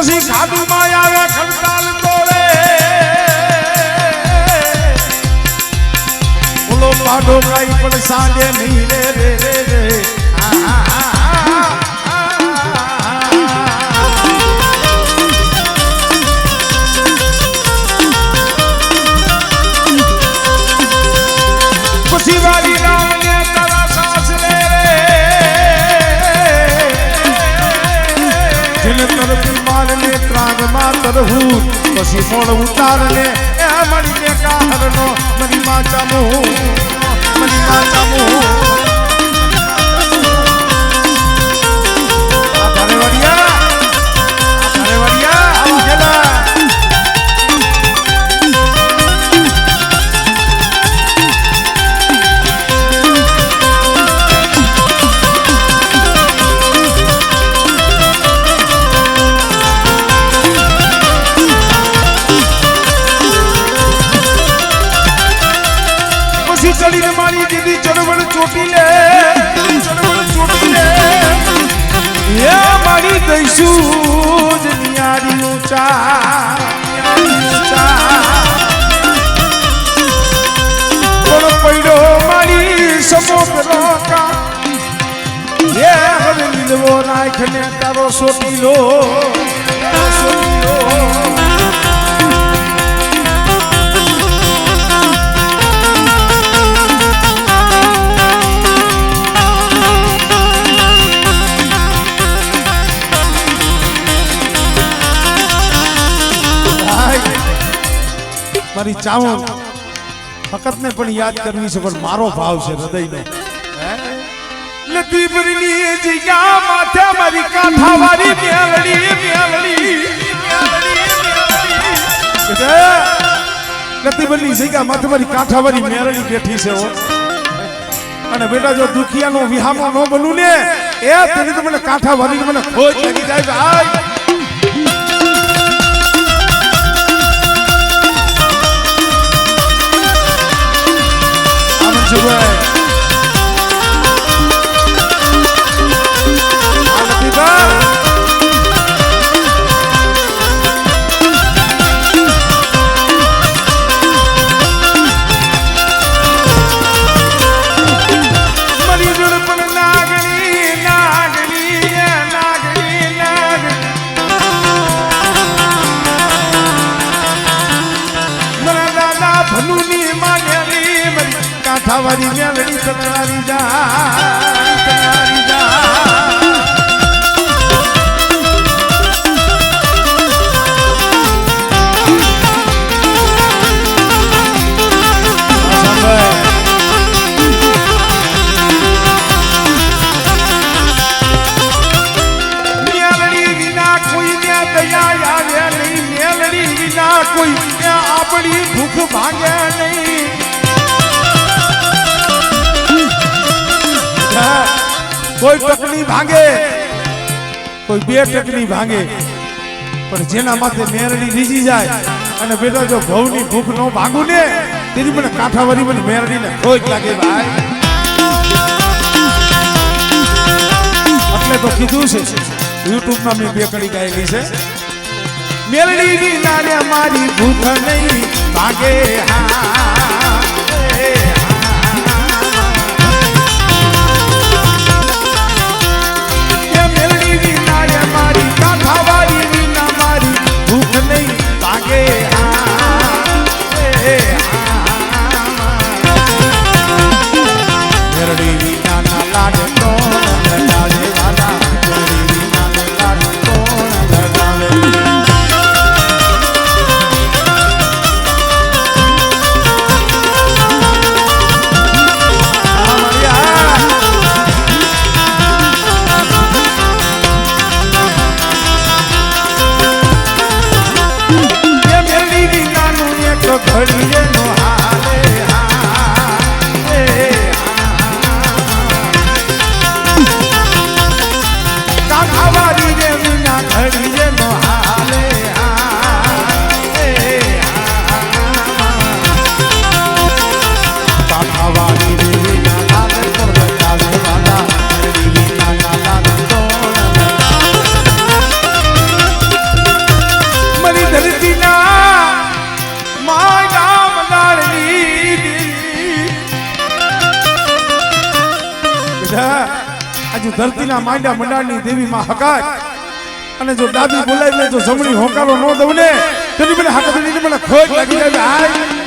પછી માં આવે ખડતાલ તોડે ઓલો પાડો કાઈ પણ સાંજે નહીં રે રે રે રે. પછી વાલી તરહું પછી પણ ઉતારને એ મળીને કાહરનો મરી માચા મોહ મરી માચા મોહ દઈશું જ નિયારી ઊંચા પણ પડ્યો મારી સમો કા નાખ તારો સોટીલો સોટીલો. મારી ચાવો ફકત ને પણ યાદ કરવી છે, પણ મારો ભાવ છે હૃદયનો. લતીબરની જગ્યા માથે મારી કાંઠા વાળી મેલડી મેલડી લતીબરની જગ્યા માથે મારી કાંઠા વાળી મેલડી બેઠી છે અને બેટા, જો દુખિયાનો વિહામો ન બનું ને, એ તને તો મને કાંઠા વાળી મને ખોજ લાગી જાય ભાઈ કાંઠાવાળી મેલડી તકરારી જા કોઈ ટકની ભાંગે. કોઈ બે ટકની ભાંગે. પણ જેના માથે મેરડી રીજી જાય અને બેટા જો ઘઉંની ભૂખ નો ભાંગું ને, તેની મને કાંઠાવાળી મને મેરડીને ખોજ લાગે ભાઈ. એટલે તો કીધું છે, યુટ્યુબમાં મેં બે કડી ગાયેલી છે. મેરડી ની નાને મારી ભૂખ નહીં ભાગે હા. બેટા આજુ ધરતીના માંડા મંડાળની દેવીમાં હકાય. અને જો ડાબી બોલાવીને જો જમણી હોકારો ન દઉં ને તેની મને હાકતની મને ખોટ લાગી જાય.